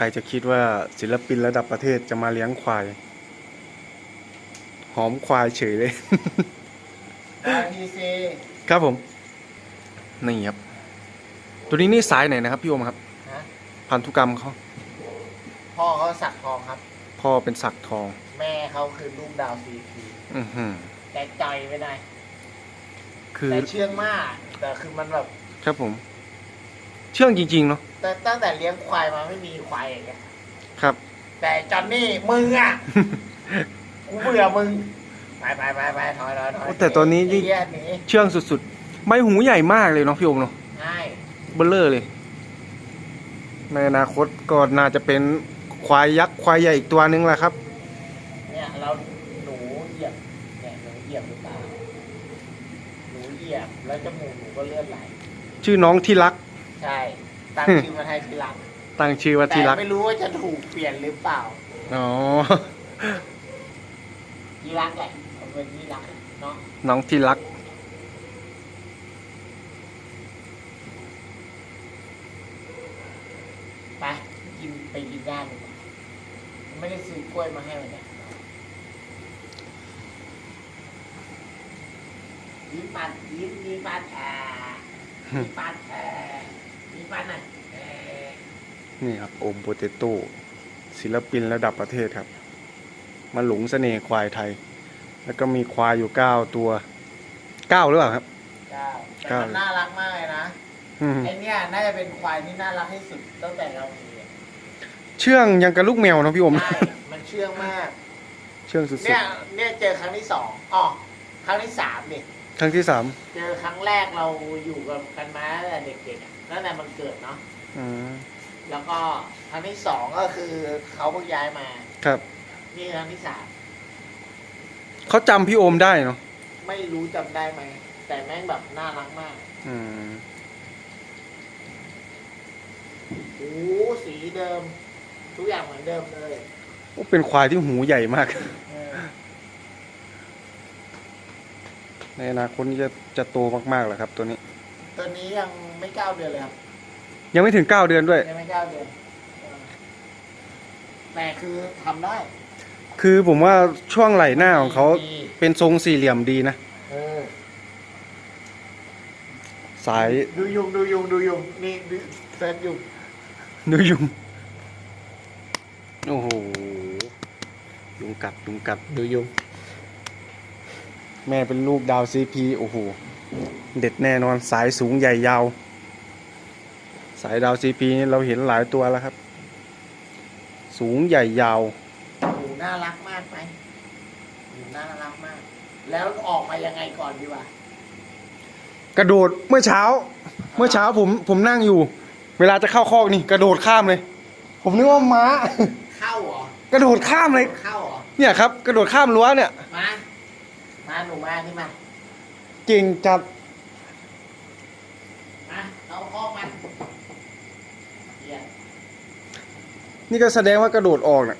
ใครจะคิดว่าศิลปินระดับประเทศจะมาเลี้ยงควาย หอมควายเฉยเลย ดีซีครับผม นี่ครับ ตัวนี้นี่สายไหนนะครับพี่โอมครับ ฮะพันธุกรรมเขาพ่อเขาสักทองครับ พ่อเป็นสักทอง แม่เขาคือลูกดาวซีพีอือหือแต่ใจไม่ได้คือแต่เชื่องมาก แต่คือมันแบบ ครับผมเชื่องจริงๆเนาะแต่ตั้งแต่เลี้ยงควายมาไม่มีควายอย่างเงี้ยครับ แต่จอนนี่มึงอะกูเบื่อมึงไปไปไปไปถอยถอยถอยโอ้แต่ตัวนี้นี่ ไอ้เหี้ยหนีเชื่องสุดๆใบหูใหญ่มากเลยเนาะพี่โอมเนาะใช่เบลเลอร์เลย ในอนาคตก็น่าจะเป็นควายยักษ์ควายใหญ่อีกตัวนึงแหละครับ เนี่ยเราหนูเหยียบเนี่ยหนูเหยียบหรือเปล่าหนูเหยียบแล้วจมูกหนูก็เลือดไหลชื่อน้องที่รัก ใช่ตั้งชื่อมาให้ทีหลังตั้งชื่อว่าแต่ที่รักไม่รู้ว่าจะถูกเปลี่ยนหรือเปล่า อ๋อ ที่รักแหละเอาเป็นที่รักเนาะน้องที่รัก ไปกินไปกินย่างดีกว่าไม่ได้ซื้อกล้วยมาให้มันเนี่ยยิ้มปัดยิ้มยิ้มปัดแอ่ยิ้มปัดแอ่ยิ้ม ปัดหน่อยแอ่นี่ครับโอมโปเตโต้ศิลปินระดับประเทศครับ มาหลงเสน่ห์ควายไทย แล้วก็มีควายอยู่เก้าตัวเก้าหรือเปล่าครับเก้าแต่เก้ามันน่ารักมากเลยนะอืมไอเนี่ยน่าจะเป็นควายที่น่ารักที่สุดตั้งแต่เรามีอะเชื่องยังกับลูกแมวเนอะพี่โอม ใช่ มันเชื่องมาก เชื่องสุดเนี่ยเนี่ยเจอครั้งที่สองอ๋อครั้งที่สามนี่ๆ ครั้งที่สามเจอครั้งแรกเราอยู่กับกันมาตั้งแต่เด็กๆอะตั้งแต่มันเกิดเนาะอืมแล้วก็ครั้งที่สองก็คือเขาเพิ่งย้ายมาครับ นี่ครั้งที่สามเขาจำพี่โอมได้เนาะไม่รู้จำได้ไหมแต่แม่งแบบน่ารักมากอืมโอ้สีเดิม ทุกอย่างเหมือนเดิมเลย โอ้เป็นควายที่หูใหญ่มาก เออ ในอนาคตนี่จะจะโตมากๆแหละครับ ตัวนี้ ตัวนี้ยังไม่เก้าเดือนเลยครับยังไม่ถึงเก้าเดือนด้วย ยังไม่เก้าเดือนเออแต่คือทำได้ คือผมว่าช่วงไหล่หน้าของเขาดี เป็นทรงสี่เหลี่ยมดีนะ เออ สายดูยุงดูยุงดูยุงนี่ดูเซิร์ชยุงดูยุงโอ้โหยุงกัดยุงกัดดูยุง แม่เป็นลูกดาวซีพีโอ้โห เด็ดแน่นอนสายสูงใหญ่ยาว สายดาวซีพีเราเห็นหลายตัวแล้วครับ สูงใหญ่ยาว หนูน่ารักมากไหมหนูน่ารักมาก แล้วออกมายังไงก่อนดีวะกระโดดเมื่อเช้า เมื่อเช้าผมผมนั่งอยู่ เวลาจะเข้าคอกนี่ กระโดดข้ามเลย ผมนึกว่าม้า เข้าเหรอกระโดดข้ามเลย เข้าเหรอเนี่ยครับ กระโดดข้ามรั้วเนี่ย มา มาหนูมาที่มาเก่งจัดมาเอาคอกมันเหี้ยนี่ก็แสดงว่ากระโดดออกเนี่ย